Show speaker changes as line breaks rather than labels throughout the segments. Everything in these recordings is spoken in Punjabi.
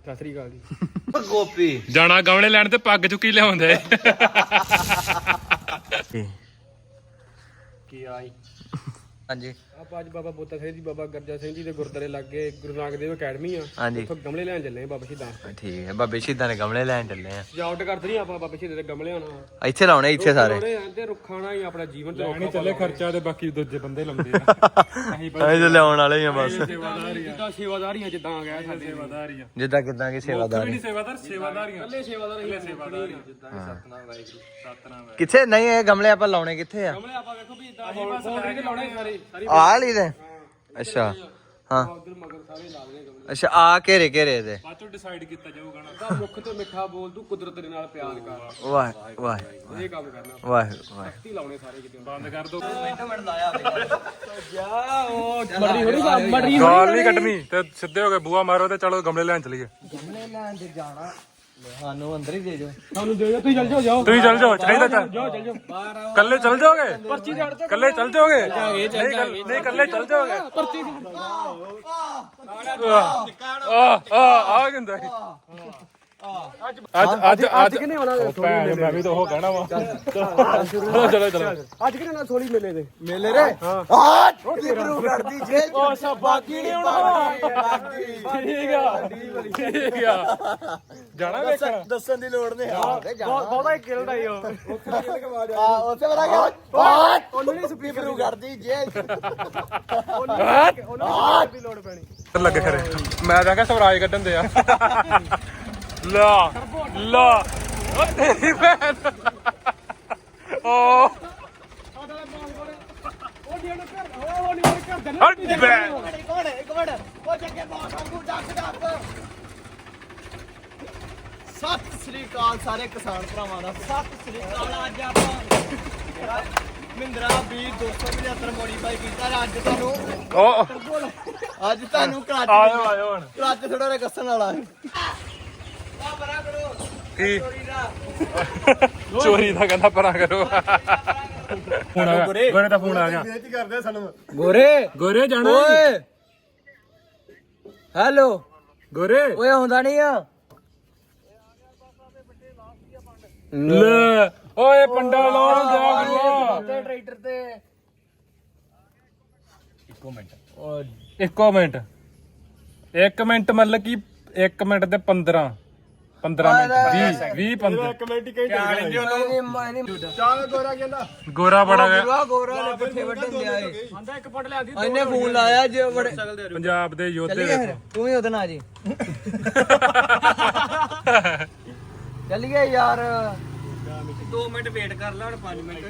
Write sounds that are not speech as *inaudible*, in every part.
ਸਤਿ ਸ੍ਰੀ ਅਕਾਲ ਜੀ।
ਗੋਪੀ।
ਜਾਣਾ ਗਮਲੇ ਲੈਣ ਤੇ ਪੱਗ ਚੁੱਕੀ ਲਿਆਉਂਦੇ
ਕੀ ਆਈ
ਹਾਂਜੀ।
ਆਪਾਂ ਅੱਜ ਬਾਬਾ ਬੋਤਾ ਸਿੰਘ ਜੀ ਬਾਬਾ ਗਰਜਾ ਸਿੰਘ ਜੀ ਦੇ ਗੁਰਦੁਆਰੇ ਲੱਗੇ ਗੁਰੂ ਨਾਨਕ ਦੇਵ ਅਕੈਡਮੀ ਆ।
ਹਾਂਜੀ।
ਉੱਥੋਂ ਗਮਲੇ ਲੈਣ ਚੱਲੇ ਆ ਬਾਬਾ ਸ਼ਹੀਦਾਂ।
ਠੀਕ ਹੈ ਬਾਬੇ ਸ਼ਹੀਦਾਂ ਦੇ ਗਮਲੇ ਲੈਣ ਚੱਲੇ ਆ।
ਸਜਾਵਟ ਕਰਦੇ ਨਹੀਂ ਆਪਾਂ ਬਾਬਾ ਸ਼ਹੀਦਾਂ ਦੇ ਗਮਲੇ ਆਣਾ
ਇੱਥੇ ਲਾਉਣੇ ਇੱਥੇ ਸਾਰੇ।
ਉਹਨੇ ਆਂਦੇ ਰੁੱਖਾਂ ਨਾਲ ਹੀ ਆਪਣਾ ਜੀਵਨ ਤੇ
ਨਹੀਂ ਚੱਲੇ ਖਰਚਾ ਤੇ ਬਾਕੀ ਦੂਜੇ ਬੰਦੇ ਲਾਉਂਦੇ ਆ। *laughs*
ਅਸੀਂ ਤੇ ਲਿਆਉਣ ਵਾਲੇ ਹੀ ਆ ਬਸ।
ਜਿੱਦਾਂ ਸੇਵਾਦਾਰੀਆਂ ਜਿੱਦਾਂ ਆ ਗਿਆ ਸਾਡੇ
ਸੇਵਾਦਾਰੀਆਂ
ਜਿੱਦਾਂ ਕਿਦਾਂ ਕੀ ਸੇਵਾਦਾਰ
ਨਹੀਂ ਸੇਵਾਦਾਰ। ਸੇਵਾਦਾਰੀਆਂ
ਕੱਲੇ ਸੇਵਾਦਾਰ ਹੀ
ਸੇਵਾਦਾਰ ਸਤਨਾਮ
ਕਿੱਥੇ? ਨਹੀਂ ਇਹ ਗਮਲੇ ਆਪਾਂ ਲਾਉਣੇ ਕਿੱਥੇ ਆ?
ਗਮਲੇ ਆਪਾਂ ਵੇਖੋ ਵੀ ਇਦਾਂ ਬਾਉਂਡਰੀ ਤੇ ਲਾਉਣੇ ਸਾਰੇ ਸਾਰੀ
ਆ ਲਈ ਦੇ ਅੱਛਾ ਹਾਂ।
ਉਧਰ ਮਗਰ ਸਾਰੇ ਲਾ ਦੇਣੇ ਗਮਲੇ
ਅੱਛਾ ਆ ਘੇਰੇ ਘੇਰੇ ਦੇ।
ਬਾਅਦ ਚੋਂ ਡਿਸਾਈਡ ਕੀਤਾ ਜਾਊਗਾ ਨਾ।
ਮੁੱਖ ਤੇ ਮਿੱਠਾ ਬੋਲ ਤੂੰ ਕੁਦਰਤ ਦੇ ਨਾਲ ਪਿਆਰ ਕਰ।
ਵਾਹ ਵਾਹ
ਇਹ ਕੰਮ ਕਰਨਾ।
ਵਾਹ ਵਾਹ।
ਤੀ ਲਾਉਣੇ ਸਾਰੇ ਕਿਤੇ।
ਬੰਦ ਕਰ ਦੋ।
ਜਾ ਉਹ ਮਰਦੀ ਥੋੜੀ ਮਰਦੀ
ਗਾਲ ਨਹੀਂ ਕੱਢਣੀ। ਤੇ ਸਿੱਧੇ ਹੋ ਕੇ ਬੂਆ ਮਾਰੋ ਤੇ ਚਲੋ ਗਮਲੇ ਲੈਣ ਚਲੀਏ।
ਗਮਲੇ ਲੈਣ ਤੇ ਜਾਣਾ। ਸਾਨੂੰ ਅੰਦਰ ਹੀ ਦੇ ਦਿਓ।
ਤੁਹਾਨੂੰ ਦੇ ਦਿਓ ਤੁਸੀਂ ਚੱਲ ਜਾਓ ਜਾਓ।
ਤੁਸੀਂ ਚੱਲ ਜਾਓ ਚਾਹੀਦਾ ਚੱਲ
ਜਾਓ ਚੱਲ ਜਾਓ।
ਕੱਲੇ ਚੱਲ ਜਾਓਗੇ?
ਪਰਚੀ ਦੇ ਅੜਦੇ
ਕੱਲੇ ਚੱਲ ਜਾਓਗੇ? ਨਹੀਂ ਕੱਲ- ਨਹੀਂ ਕੱਲੇ ਚੱਲ ਜਾਓਗੇ?
ਪਰਚੀ ਦੀ
ਆ ਆ ਆ ਕਿੰਦਾ ਅੱਜ ਅੱਜ ਅੱਜ
ਕਿਨੇ ਆਉਣਾ
ਭੈਣ ਮੈਂ ਵੀ ਤਾਂ ਉਹ ਕਹਿਣਾ ਵਾ। ਚਲੋ ਚਲੋ ਚਲੋ
ਅੱਜ ਕਿਨੇ ਨਾਲ ਥੋੜੀ ਮੇਲੇ ਦੇ?
ਮੇਲੇ ਰੇ ਆ ਗੁਰੂ ਕਰਦੀ ਜੇ
ਉਹ ਸਭ ਬਾਕੀ ਨਹੀਂ ਹੋਣਾ ਠੀਕ ਆ। ਠੀਕ ਆ। ਜਾਣਾ ਵੇਖਣ?
ਦੱਸਣ ਦੀ ਲੋੜ ਨਹੀਂ। ਆ
ਬਹੁਤਾ ਹੀ ਕਿਲਦਾ ਹੀ ਉਹ
ਆ। ਉੱਥੇ ਬੜਾ ਗਿਆ ਉਹਨੂੰ ਨਹੀਂ ਸੁਪਰੀਮ ਗੁਰੂ ਕਰਦੀ ਜੇ।
ਉਹਨਾਂ ਦੀ ਲੋੜ ਪੈਣੀ।
ਲੱਗੇ ਖਰੇ। ਮੈਂ ਤਾਂ ਕਿਹਾ ਸਵਰਾਜ ਕੱਢਣ ਦੇ ਆ। *laughs* ਲਾ ਲਾ। ਓ ਤੇਰੀ ਭੈਣ। ਓ। ਹਟ ਬੈ
ਸਤਿ ਸ੍ਰੀ ਅਕਾਲ ਸਾਰੇ ਕਿਸਾਨ ਭਰਾਵਾਂ ਦਾ। ਸਤਿ ਸ੍ਰੀ ਅਕਾਲ ਅੱਜ ਆਪਾਂ ਮਿੰਦਰਾ ਵੀ 275 ਮੋਡੀਫਾਈ ਕੀਤਾ ਅੱਜ ਤੁਹਾਨੂੰ
ਓ।
ਅੱਜ ਤੁਹਾਨੂੰ ਕਲੱਚ
ਆਇਓ ਆਇਓ ਹੁਣ।
ਕਲੱਚ ਥੋੜਾ ਜਿਹਾ ਕੱਸਣ ਵਾਲਾ
ਕੀ ਚੋਰੀ ਦਾ ਕਹਿੰਦਾ ਪਰਾਂ ਕਰੋ। ਫੋਨ ਆ ਗਿਆ। ਗੋਰੇ। ਦਾ ਫੋਨ ਆ ਗਿਆ।
ਗੋਰੇ।
ਗੋਰੇ ਜਾਣਾ।
ਓਏ। ਹੈਲੋ।
ਗੋਰੇ।
ਓਏ ਆਉਂਦਾ ਨਹੀਂ ਆ।
ਲੈ। ਓਏ ਪੰਡਾ ਲਾਉਣ ਦਿਆ ਗੁਰੂਆ
ਤੇ ਟਰੈਕਟਰ ਤੇ।
ਇੱਕੋ ਮਿੰਟ। ਇੱਕ ਮਿੰਟ। ਮਤਲਬ ਕਿ 1 ਮਿੰਟ ਤੇ 15 15 ਮਿੰਟ 20 20 15 ਗੋਰਾ ਬੜਾ ਗਿਆ
ਗੋਰਾ ਗੋਰਾ ਨੇ ਪਿੱਠੇ ਵੱਢਣ ਦਿਆ ਏ
ਆਂਦਾ ਇੱਕ ਫੁੱਟ ਲਿਆਂਦੀ
ਇਹਨੇ ਫੋਨ ਲਾਇਆ ਜੇ ਬੜੇ
ਪੰਜਾਬ ਦੇ ਯੋਧੇ
ਚੱਲੀਏ ਫਿਰ।
ਵੇਖੋ
ਤੂੰ ਵੀ ਉਹਦੇ ਨਾਲ ਜੀ। *laughs* ਚੱਲੀਏ ਯਾਰ।
2 ਮਿੰਟ ਵੇਟ ਕਰ ਲੈ ਹੁਣ 5 ਮਿੰਟ।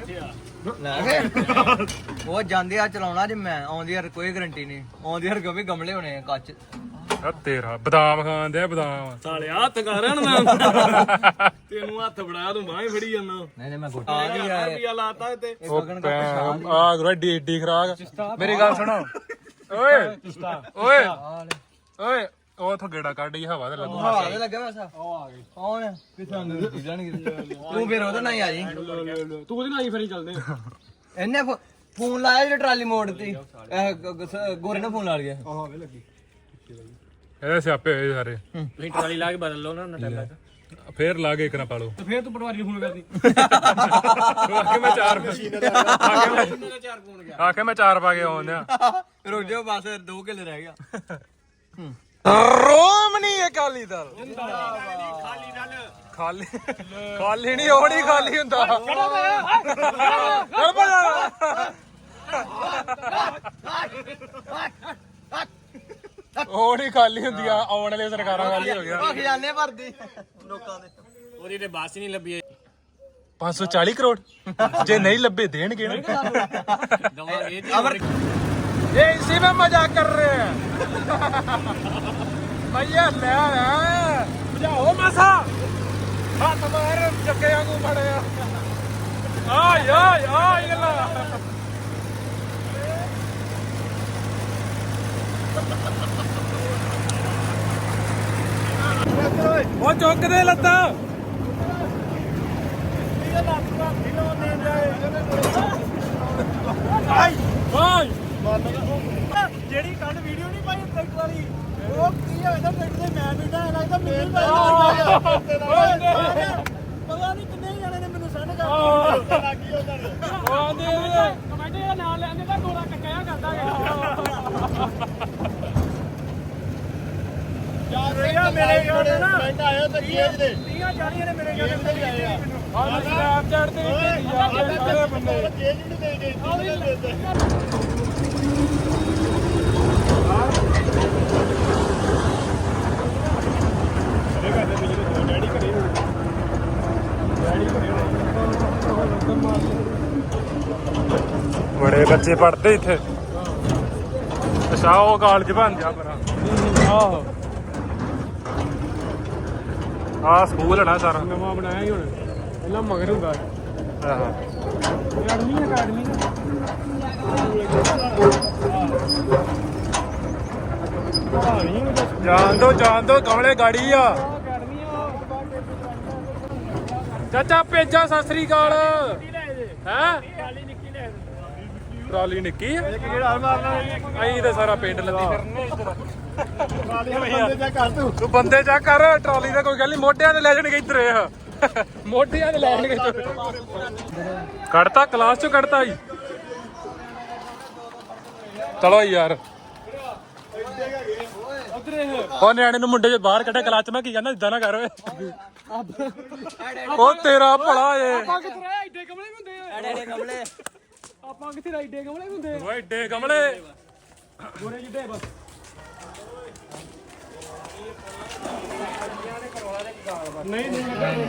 ਲੈ ਕੇ। ਉਹ ਜਾਂਦੇ ਆ ਚਲਾਉਣਾ ਜੇ ਮੈਂ। ਆਉਂਦੀ ਯਾਰ ਕੋਈ ਗਰੰਟੀ ਨਹੀਂ। ਆਉਂਦੀ ਯਾਰ ਕਿਉਂਕਿ ਗਮਲੇ ਹੋਣੇ ਆ ਕੱਚ।
ਆ ਤੇਰਾ ਬਦਾਮ ਖਾਣ ਦਿਆ ਬਦਾਮ।
ਸਾਲਿਆ ਹੱਥ ਕਰ ਮੈਂ। ਤੈਨੂੰ ਹੱਥ ਫੜਾ ਤੂੰ ਬਾਹਾਂ ਫੜੀ ਜਾਂਦਾ।
ਨਹੀਂ ਨਹੀਂ ਮੈਂ ਗੁੱਟਾ ਨਹੀਂ ਆਇਆ।
ਰੁਪਿਆ ਲਾਤਾ ਤੇ
ਉਹ ਆ ਗੁਰਾ ਡੀ ਡੀ ਖਰਾਕ। ਮੇਰੀ ਗੱਲ ਸੁਣੋ। ਓਏ ਓਏ ਓਏ ਉਹ ਥੋ ਗੇੜਾ ਕੱਢ ਗਈ ਹਵਾ ਤੇ ਲੱਗੂ
ਹਾਂ ਦੇ ਲੱਗਾ ਵੈਸਾ ਉਹ ਆ ਗਏ ਕੌਣ? ਕਿੱਥੇ ਆਂਦੇ ਦੀ ਜਾਣਗੇ ਤੂੰ ਫਿਰ ਉਹਦੇ ਨਾਲ ਹੀ ਆ ਜੀ।
ਤੂੰ ਉਹਦੇ ਨਾਲ ਹੀ ਫਰੀ ਚੱਲਦੇ
ਇਹਨੇ ਫੋਨ ਲਾਇਆ ਜਿਹੜਾ ਟਰਾਲੀ ਮੋੜ ਤੇ। ਗੋਰੇ ਨੇ ਫੋਨ ਲਾ ਲਿਆ।
ਇਹਦੇ ਸਿਆਪੇ ਹੋਏ ਸਾਰੇ।
ਤੁਸੀਂ ਟਰਾਲੀ ਲਾ ਕੇ ਬਦਲ ਲਓ ਨਾ ਉਹਨਾਂ ਤੱਕ
ਫੇਰ ਲਾ ਕੇ ਇੱਕ ਨਾ ਪਾਲੋ
ਤੇ ਫੇਰ ਤੂੰ ਪਟਵਾਰੀ ਨੂੰ ਫੋਨ ਕਰਦੀ।
ਆਕੇ ਮੈਂ ਚਾਰ *laughs* ਆਕੇ ਮੈਂ
ਚਾਰ ਫੋਨ ਗਿਆ।
ਆਕੇ ਮੈਂ ਚਾਰ ਪਾ ਕੇ ਆਉਂਦਿਆ
ਰੁਕ ਜਾ ਬਸ 2 ਕਿੱਲੇ ਰਹਿ ਗਿਆ।
ਰੋਮਣੀ ਅਕਾਲੀ ਦਲ। ਖਾਲੀ ਖਾਲੀ ਨਹੀਂ ਉਹ ਨਹੀਂ ਖਾਲੀ ਹੁੰਦਾ। ਉਹ ਨਹੀਂ ਖਾਲੀ ਹੁੰਦੀ ਆ ਆਉਣ ਵਾਲੇ ਸਰਕਾਰਾਂ ਖਾਲੀ ਹੋ ਗਿਆ
ਉਹ ਖਜ਼ਾਨੇ ਭਰਦੀ ਲੋਕਾਂ ਦੇ
ਉਹਦੀ ਤੇ ਬਾਸ ਹੀ ਨਹੀਂ ਲੱਭੀ
540 ਕਰੋੜ ਜੇ ਨਹੀਂ ਲੱਭੇ ਦੇਣਗੇ ਨਾ
ਦਵਾਂਗੇ
ਅਮਰ
ये इसी में मजाक कर रहे हैं भैया ले आया बुझाओ मासा हाथ मार चक्के वांगू फड़े आय आय आय ਉਹ ਚੁੱਕ ਦੇ ਲੱਤਾਂ। ਆਈ
ਜਿਹੜੀ ਕੱਲ ਵੀਡੀਓ ਨਹੀਂ ਪਾਈ ਇੱਕ ਵਾਰੀ।
ਉਹ ਕੀ ਹੋਇਆ ਤਾਂ ਟਰੈਕਟਰ ਤੇ ਮੈਂ ਬੈਠਾ ਲੱਗਦਾ ਮੈਨੂੰ ਹੀ ਪੈ ਗਿਆ। ਪਤਾ ਨਹੀਂ ਕਿੰਨੇ ਜਣੇ ਨੇ ਮੈਨੂੰ ਸੈਂਡ ਕਰ ਲੱਗੀ ਉਹਨਾਂ ਨੇ
ਕਮੈਂਟ ਇਹ ਨਾਲ ਲੈਂਦੇ ਤਾਂ ਗੋਲਾ ਕੱਕਿਆ ਕਰਦਾ
ਯਾਰ। ਮੇਰੇ ਕੋਲ ਨਾ। ਸੈਂਡ ਆਇਆ ਤਾਂ ਗੇਜ ਦੇ।
30 40 ਨੇ ਮੇਰੇ
ਗੇਜ ਦੇ ਆਏ ਆ
ਹਾਂ ਸਨੈਪਚੈਟ ਤੇ ਵੀ ਸਾਰੇ ਬੰਦੇ।
ਗੇਜ ਵੀ ਦੇ ਦੇ। ਦੇ
ਬੜੇ ਬੱਚੇ ਪੜਦੇ ਇੱਥੇ। ਅੱਛਾ ਉਹ ਕਾਲਜ ਬਣ ਗਿਆ ਪਰਾਂ ਆਹੋ। ਆ ਸਕੂਲ ਹੈ ਨਾ ਸਾਰਾ। ਨਵਾਂ ਬਣਾਇਆ ਹੀ ਹੁਣ। ਪਹਿਲਾਂ ਮਗਰ ਹੁੰਦਾ ਆਹੋ। Academy academy. ਜਾਣ ਦੋ ਜਾਣ ਦੋ ਕਮਲੇ ਗਾੜੀ ਆ। ਚਾਚਾ ਪੇਜਾ ਸਤਿ ਸ੍ਰੀ ਅਕਾਲ। ਹੈ? ਟਰਾਲੀ ਨਿੱਕੀ ਆ। ਅਹੀਂ ਤੇ ਸਾਰਾ ਪਿੰਡ ਲੱਦੀ ਫਿਰਨੇ ਇੱਧਰ
ਬੰਦੇ ਜਾ ਕਰ ਤੂੰ।
ਤੂੰ ਬੰਦੇ ਚੈੱਕ ਕਰ ਟਰਾਲੀ ਦਾ ਕੋਈ ਗੱਲ ਨਹੀਂ ਮੋਢਿਆਂ ਤੇ ਲੈ ਜਾਣਗੇ ਇੱਧਰ ਇਹ। ਮੋਢਿਆਂ ਤੇ ਲੈ ਜਾਣਗੇ ਕੱਢਤਾ ਕਲਾਸ ਚੋਂ ਕੱਢਤਾ ਜੀ। ਚਲੋ ਯਾਰ। ਉਹ ਨਿਆਣੇ ਨੂੰ ਮੁੰਡੇ ਚ ਬਾਹਰ ਕੱਢਿਆ ਕਲਾਸ ਚ ਮੈਂ ਕੀ ਕਹਿੰਦਾ ਇਦਾਂ ਨਾ ਕਰ ਓਏ। ਉਹ ਤੇਰਾ ਭਲਾ ਏ।
ਕਿੱਥੇ ਐਡੇ ਕਮਲੇ ਹੁੰਦੇ ਆ।
ਐਡੇ ਕਮਲੇ
ਆਪਾਂ ਕਿੱਥੇ ਐਡੇ ਕਮਲੇ ਹੁੰਦੇ
ਓਏ ਏਡੇ ਗਮਲੇ।
ਗੋਰੇ ਜਿੱਡੇ ਬਸ।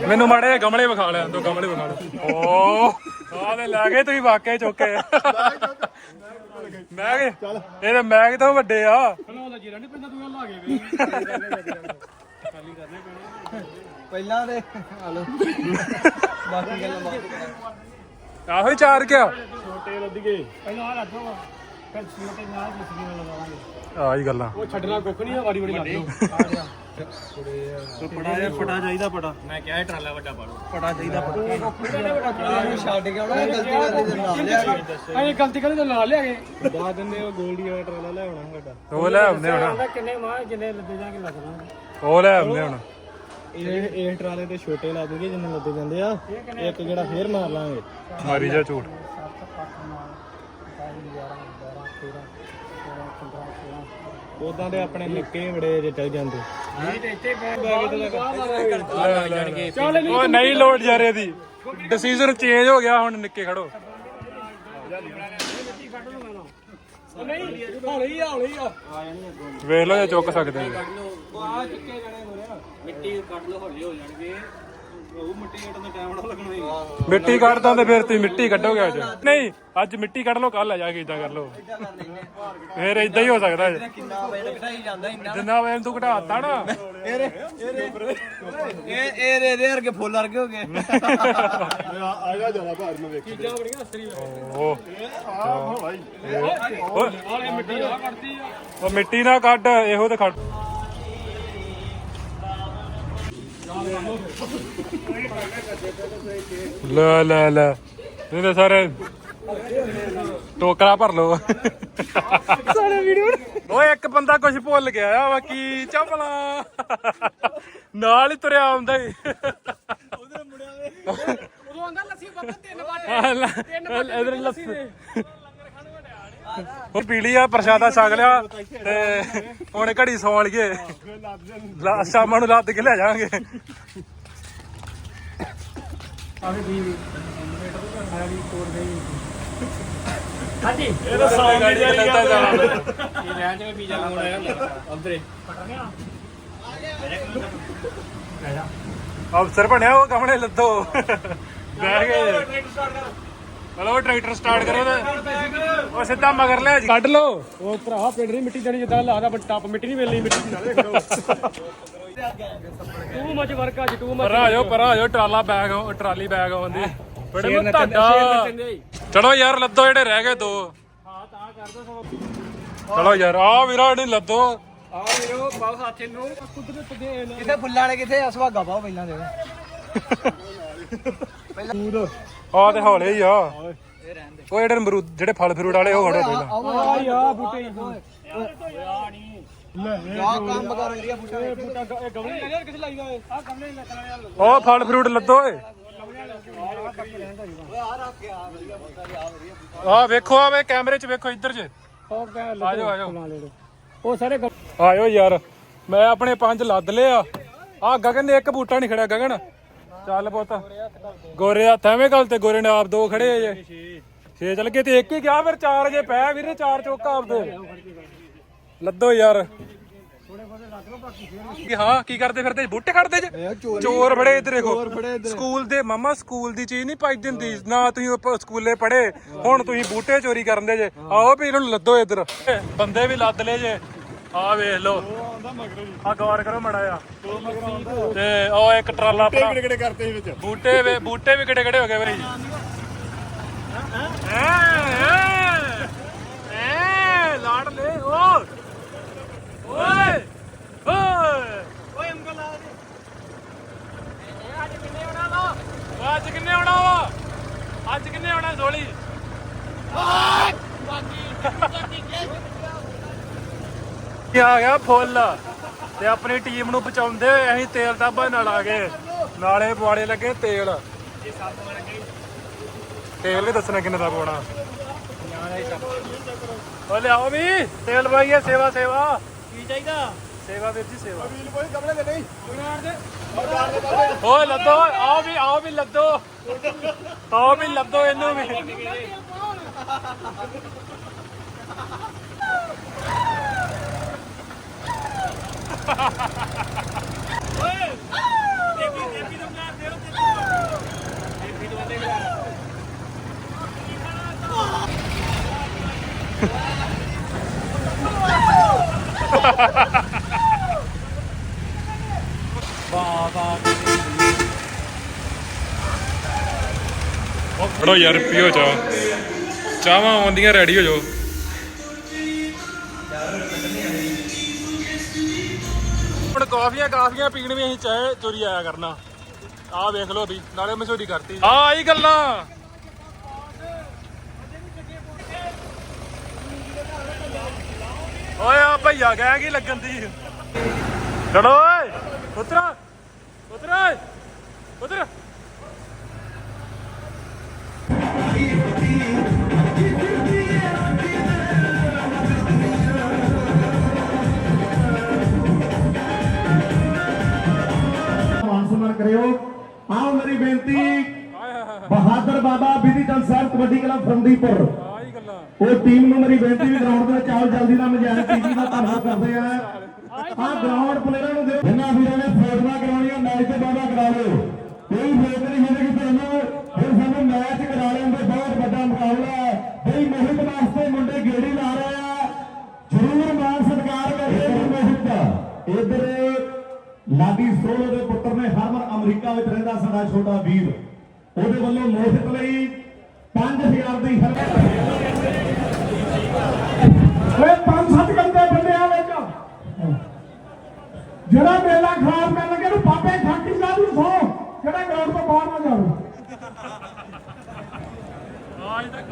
ਮੈਨੂੰ ਮਾੜੇ ਗਮਲੇ ਵਿਖਾ ਲਿਆ ਦੋ ਗਮਲੇ ਵਿਖਾ ਲਿਆ। ਓ ਆਹ ਤੇ ਲੈ ਗਏ ਤੁਸੀਂ ਵਾਕਿਆ ਚੁੱਕੇ। ਮੈਂ ਕਿ ਇਹ ਤਾਂ ਮੈਂ ਕਿਤੋਂ ਵੱਡੇ ਆ?
ਪਹਿਲਾਂ ਦੇ ਹਲੋ ਬਾਕੀ ਗੱਲਾਂ ਬਾਅਦ
ਆਹੋ ਹੀ ਚਾਰ ਕਿਆ?
ਪਹਿਲਾਂ ਆ ਵਾ ਫਿਰ ਸੀਟ ਤੇ ਨਾਲ ਜਿਸ ਨਾਲ ਲਗਾਵਾਂਗੇ।
ਆਹ ਹੀ ਗੱਲਾਂ।
ਉਹ ਛੱਡਣਾ ਕੁੱਖ ਨਹੀਂ ਵਾਰੀ ਵਾਰੀ ਲੱਗ ਲਓ।
ਪੜਾ ਪੜਾ ਚਾਹੀਦਾ ਪੜਾ। ਮੈਂ ਕਿਹਾ ਇਹ ਟਰਾਲਾ ਵੱਡਾ ਪਾੜੋ। ਪੜਾ ਚਾਹੀਦਾ ਪੜਾ। ਛੱਡ ਕੇ ਆਉਣਾ ਗਲਤੀ ਨਾਲ ਲਿਆ ਕੇ।
ਅਸੀਂ ਗਲਤੀ ਕਰੀ ਤਾਂ ਨਾਲ ਲਿਆ ਗਏ ਬਾਅਦ ਦਿੰਦੇ ਉਹ ਗੋਲਡੀ ਵਾਲਾ ਟਰਾਲਾ ਲੈ ਆਉਣਾ ਵੱਡਾ
ਉਹ ਲੈ ਆਉਂਦੇ ਹੁਣ।
ਕਿੰਨੇ ਮਾਂ ਜਿੰਨੇ ਲੱਦੇ ਜਾ ਕੇ ਲੱਗਣਾ
ਉਹ ਲੈ ਆਉਂਦੇ ਹੁਣ।
ਇਹ ਇਹ ਟਰਾਲੇ ਤੇ ਛੋਟੇ ਲਾ ਦੂਗੇ ਜਿੰਨੇ ਲੱਦੇ ਜਾਂਦੇ ਆ। ਇੱਕ ਜਿਹੜਾ ਫੇਰ ਮਾਰ ਲਾਂਗੇ।
ਮਾਰੀ ਜਾ ਝੂਠ।
ਉਦਾਂ ਦੇ ਆਪਣੇ ਨਿੱਕੇ ਬੜੇ ਜੇ ਚੱਲ ਜਾਂਦੇ।
ਚੱਲ
ਉਹ ਨਹੀਂ ਲੋਡ ਯਾਰ ਇਹਦੀ ਡਿਸੀਜਨ ਚੇਂਜ ਹੋ ਗਿਆ ਹੁਣ ਨਿੱਕੇ ਖੜੋ।
ਆ ਆ
ਵੇਖ ਲਓ ਜੇ ਚੁੱਕ ਸਕਦੇ ਜੀ
ਮਿੱਟੀ ਕੱਢ ਲੋ ਹੌਲੀ ਹੋ ਜਾਣਗੇ। ਉਹ ਮਿੱਟੀ ਕੱਢਣ ਦਾ ਟਾਈਮ ਬੜਾ ਲੱਗਣਾ ਹੀ
ਮਿੱਟੀ ਕੱਢਦਾ ਤੇ ਫਿਰ ਤੁਸੀਂ ਮਿੱਟੀ ਕੱਢੋਗੇ ਅੱਜ ਨਹੀਂ ਅੱਜ ਮਿੱਟੀ ਕੱਢ ਲਓ ਕੱਲ ਆ ਜਾ ਕੇ ਇਦਾਂ ਕਰ ਲਓ ਫਿਰ ਇਦਾਂ ਹੀ ਹੋ ਸਕਦਾ ਜੀ
ਕਿੰਨਾ ਵੇਟ ਘਟਾਈ ਜਾਂਦਾ ਇੰਨਾ
ਜਿੰਨਾ ਵੇ ਤੂੰ ਘਟਾਤਾ ਨਾ
ਇਹ ਇਹ ਇਹ ਰੇ ਰੇ ਫੁੱਲ ਵਰਗੇ ਹੋ ਗਏ ਆਏਗਾ ਜਰਾ ਭਾਰ ਨੂੰ ਵੇਖੀ
ਚੀਜ਼ਾਂ ਬੜੀਆਂ ਅਸਰੀ
ਉਹ
ਆਲੇ ਮਿੱਟੀ ਆ ਕੱਢਦੀ ਆ
ਉਹ ਮਿੱਟੀ ਨਾ ਕੱਢ ਇਹੋ ਤੇ ਕੱਢ ਲੈ ਲੈ ਲੈ। ਇਹ ਤਾਂ ਸਾਰੇ ਟੋਕਰਾ ਭਰ ਲੋ ਸਾਰੇ ਵੀਡੀਓ ਓਏ ਇੱਕ ਬੰਦਾ ਕੁਝ ਭੁੱਲ ਗਿਆ ਆ ਬਾਕੀ ਚਪਲਾ ਨਾਲ ਹੀ ਤੁਰਿਆ ਆਉਂਦਾ ਹੀ।
ਉਦੋਂ ਆਂਦਾ ਲੱਸੀ ਬੱਤ ਤਿੰਨ ਬਾਟੇ
ਇਧਰ ਲੱਸੀ ਹੁਣ ਪੀਲੀ ਆ ਪ੍ਰਸ਼ਾਦਾ ਛਕ ਲਿਆ ਤੇ ਹੁਣ ਘੜੀ ਸੌਂ ਲਈਏ। ਲਾ- ਸ਼ਾਮਾਂ ਨੂੰ ਲੱਦ ਕੇ ਲੈ ਜਾਵਾਂਗੇ।
ਹਾਂਜੀ।
ਇਹ ਤਾਂ ਸੌਂ ਗਾੜੀ ਚੱਲਦਾ ਜਾਣਾ
ਇਹ ਲੈਣ ਚ ਪੀਜ਼ਾ ਲਾਉਣਾ ਹੈ ਅੰਦਰੇ।
ਅਫਸਰ ਬਣਿਆ ਉਹ ਕਮਣੇ ਲੱਦੋ। ਬਹਿ ਗਏ। ਚਲੋ ਟਰੈਕਟਰ ਸਟਾਰਟ ਕਰੋ ਤੇ। ਉਹ ਸਿੱਧਾ ਮਗਰ ਲਿਆ ਜੀ। ਕੱਢ ਲੋ
ਉਹ ਭਰਾ ਪਿੰਡ ਦੀ ਮਿੱਟੀ ਜਣੀ ਜਿੱਦਾਂ ਲਾਦਾ ਬਟ ਟੱਪ ਮਿੱਟੀ ਨਹੀਂ ਮਿਲਣੀ ਮਿੱਟੀ ਨਾਲੇ ਟੂ ਮਚ ਵਰਕ ਅੱਜ ਟੂ ਮਚ
ਪਰਾਂ ਆਜੋ ਪਰਾਂ ਆਜੋ ਟਰਾਲਾ ਬੈਗ ਟਰਾਲੀ ਬੈਗ ਆਉਂਦੀ ਬੜੇ ਨੂੰ ਤੁਹਾਡਾ ਚਲੋ ਯਾਰ ਲੱਦੋ ਜਿਹੜੇ ਰਹਿ ਗਏ ਦੋ।
ਹਾਂ ਤਾਂ ਕਰਦਾ ਸਭ
ਚਲੋ ਯਾਰ ਆ ਵੀਰਾ ਨਹੀਂ ਲੱਦੋ।
ਆ ਵੀਰੋ ਬਾਹਰ ਹੱਥ ਨੂੰ ਕੁਦਰਤ ਦੇ
ਕਿਥੇ ਫੁੱਲਾਂ ਨੇ ਕਿਥੇ? ਸੁਹਾਗਾ ਪਾਓ ਪਹਿਲਾਂ ਦੇ *laughs*
ਆ ਤੇ ਹੌਲੇ ਹੀ ਆ ਉਹ ਜਿਹੜੇ ਅਮਰੂਦ ਜਿਹੜੇ ਫਲ ਫਰੂਟ ਵਾਲੇ ਉਹ ਖੜੋ ਪਹਿਲਾਂ
ਆ ਯਾ ਬੂਟੇ
ਜਾ। ਕੰਮ ਕਰ ਰਿਹਾ ਬੂਟਾ।
ਇਹ ਬੂਟਾ ਗ- ਇਹ ਗਮਲੇ ਲੈ ਯਾਰ ਕਿੱਥੇ ਆ ਗਮਲੇ ਲੈ ਚਲਾ ਯਾਰ
ਉਹ ਫਲ ਫਰੂਟ ਲੱਦੋ ਓਏ।
ਓਏ ਆ ਰੱਖ ਕੇ ਆ ਵਧੀਆ ਬੂਟਾ ਲਿਆ ਵਧੀਆ
ਆ ਵੇਖੋ ਆ ਵੇ ਕੈਮਰੇ 'ਚ ਵੇਖੋ ਇੱਧਰ ਜੇ।
ਉਹ ਕਹਿ
ਆ ਜਾਓ, ਆ ਜਾਓ।
ਲੈ ਲਓ। ਉਹ ਸਾਰੇ ਗਮ-
ਆਇਓ ਯਾਰ ਮੈਂ ਆਪਣੇ ਪੰਜ ਲੱਦ ਲਿਆ ਆ। ਗਗਨ ਦੇ ਇੱਕ ਬੂਟਾ ਨਹੀਂ ਖੜਿਆ ਗਗਨ। ਚੱਲ ਪੁੱਤ। ਗੋਰੇ ਹੱਥ ਐਵੇਂ ਗੱਲ ਤੇ ਗੋਰੇ ਨੇ ਆਪ ਦੋ ਖੜੇ ਆ ਜੇ। ਛੇ ਚੱਲ ਗਏ ਤੇ ਇੱਕ ਹੀ ਗਿਆ ਫਿਰ ਚਾਰ ਜੇ ਪੈ ਵੀਰੇ ਚਾਰ ਚੋਕਾ ਆਪਦੇ। ਲੱਦੋ ਯਾਰ। ਕੀ ਹਾਂ ਕੀ ਕਰਦੇ ਫਿਰਦੇ ਬੂਟੇ ਖੜਦੇ ਜੇ? ਚੋਰ ਬੜੇ ਇੱਧਰ ਦੇਖੋ। ਸਕੂਲ ਦੇ ਮਾਮਾ ਸਕੂਲ ਦੀ ਚੀਜ਼ ਨਹੀਂ ਪਾਈ ਦਿੰਦੀ ਨਾ ਤੁਸੀਂ ਸਕੂਲੇ ਪੜੇ ਹੁਣ ਤੁਸੀਂ ਬੂਟੇ ਚੋਰੀ ਕਰਨ ਦੇ ਜੇ। ਆਓ ਵੀ ਇਹਨਾਂ ਨੂੰ ਲੱਦੋ ਇੱਧਰ। ਬੰਦੇ ਵੀ ਲੱਦ ਲਏ ਜੇ। ਆ ਵੇਖ ਲਓ। ਆ ਗੌਰ ਕਰੋ ਮੜਾ ਆ ਤੇ ਉਹ ਇੱਕ ਟਰਾਲਾ ਬੂਟੇ ਵੇ ਬੂਟੇ ਵੀ ਕਿਹੜੇ ਕਿਹੜੇ ਹੋ ਗਏ ਬਈ ਐ ਐ ਲਾੜ ਲੈ ਓ ਓਏ ਓਏ
ਓਏ ਉਂਗਲ ਲਾ ਦੇ
ਅੱਜ ਕਿੰਨੇ ਆਉਣਾ ਵਾ ਅੱਜ ਕਿੰਨੇ ਆਉਣਾ ਵਾ ਅੱਜ ਕਿੰਨੇ ਆਉਣਾ ਸੋਲੀ ਕੀ ਆ ਗਿਆ ਫੁੱਲ? ਤੇ ਆਪਣੀ ਟੀਮ ਨੂੰ ਬਚਾਉਂਦੇ ਹੋਏ ਅਸੀਂ ਤੇਲ ਟਾਬਾ ਨਾਲ ਆ ਗਏ। ਨਾਲੇ ਪਵਾੜੇ ਲੱਗੇ ਤੇਲ। ਤੇਲ ਵੀ ਦੱਸਣਾ ਕਿੰਨੇ ਦਾ ਪਾਉਣਾ? ਓ ਲਿਆਓ ਵੀ ਤੇਲ ਪਾਈਏ ਸੇਵਾ ਸੇਵਾ।
ਕੀ ਚਾਹੀਦਾ?
ਸੇਵਾ ਵੀਰ ਜੀ ਸੇਵਾ।
ਕੋਈ ਕਮਲੇ ਦੇ। ਨਹੀਂ
ਓਏ ਲੱਦੋ ਆਓ ਵੀ ਆਓ ਵੀ ਲੱਦੋ। ਆਓ ਵੀ ਲੱਦੋ ਇਹਨੂੰ ਵੀ। ਫੜੋ ਯਾਰ ਪੀਓ ਚਾਹ। ਚਾਹਾਂ ਆਉਂਦੀਆਂ ਰੈਡੀ ਹੋ ਜਾਓ। ਹੁਣ ਕਾਫੀਆਂ ਕਾਫੀਆਂ ਪੀਣ ਵੀ ਅਸੀਂ ਚਾਹ ਚੋਰੀ ਆਇਆ ਕਰਨਾ। ਆਹ ਵੇਖ ਲਓ ਵੀ ਨਾਲੇ ਮਸ਼ਹੂਰੀ ਕਰਤੀ। ਆ ਆਈ ਗੱਲਾਂ ਓਏ ਆ ਭਈਆ ਕਹਿ ਕੀ ਲੱਗਣ ਦੀ? ਚਲੋ ਓਏ। ਉਤਰਾ ਉਤਰਾ ਉਤਰਾ
ਕਰਿਓ। ਆਓ ਮੇਰੀ ਬੇਨਤੀ। ਬਹਾਦਰ ਬਾਬਾ ਬਿਧੀ ਚੰਦ ਸਾਹਿਬ ਕਬੱਡੀ ਕਲੱਬ ਫਰੰਦੀਪੁਰ। ਉਹ ਟੀਮ ਨੂੰ ਮੇਰੀ ਬੇਨਤੀ ਵੀ ਗਰਾਊਂਡ ਦੇ ਵਿੱਚ ਆਓ ਜਲਦੀ ਨਾਲ ਮਜਾਇਜ਼ ਟੀਵੀ ਦਾ ਧੰਨਵਾਦ ਕਰਦੇ ਆ ਆਹ ਗਰਾਊਂਡ ਪਲੇਅਰਾਂ ਨੂੰ ਦਿਓ। ਜਿੰਨਾ ਵੀਰਾਂ ਨੇ ਫੋਟੋਆਂ ਕਰਾਉਣੀਆਂ ਮੈਚ ਤੇ ਬਾਬਾ ਕਰਾ ਲਓ। ਕੋਈ ਫੇਰ ਨਹੀਂ ਹੈ ਕਿ ਤੁਹਾਨੂੰ ਫਿਰ ਸਾਨੂੰ ਮੈਚ ਕਰਾ ਲੈਣ ਦੇ ਬਹੁਤ ਵੱਡਾ ਮੁਕਾਬਲਾ ਹੈ। ਬਈ ਮੋਹਿਤ ਵਾਸਤੇ ਮੁੰਡੇ ਗੇੜੀ ਲਾ ਰਹੇ ਆ। ਜ਼ਰੂਰ ਮਾਨ ਸਤਿਕਾਰ ਕਰੀਏ ਮੋਹਿਤ ਦਾ। ਇਧਰ ਲਾਡੀ ਸੋਲੋ ਦੇ ਪੁੱਤਰ ਨੇ ਹਰਮਨ ਅਮਰੀਕਾ ਵਿੱਚ ਰਹਿੰਦਾ ਸਾਡਾ ਛੋਟਾ ਵੀਰ। ਉਹਦੇ ਵੱਲੋਂ ਮੋਹਿਤ ਲਈ 5000 ਦੀ ਓਏ, ਪੰਜ ਸੱਤ ਗੰਦੇ ਬੰਦੇ ਆ ਵਿੱਚ। ਜਿਹੜਾ ਮੇਲਾ ਖਰਾਬ ਕਰਨ ਲੱਗੇ ਨੂੰ ਬਾਬੇ ਠਾਕੀ ਸਾਹਿਬ ਨੂੰ ਸੋ, ਜਿਹੜਾ ਗਰਾਊਂਡ ਤੋਂ ਬਾਹਰ ਨਾ ਜਾਵੇ।
ਆਜ ਤੱਕ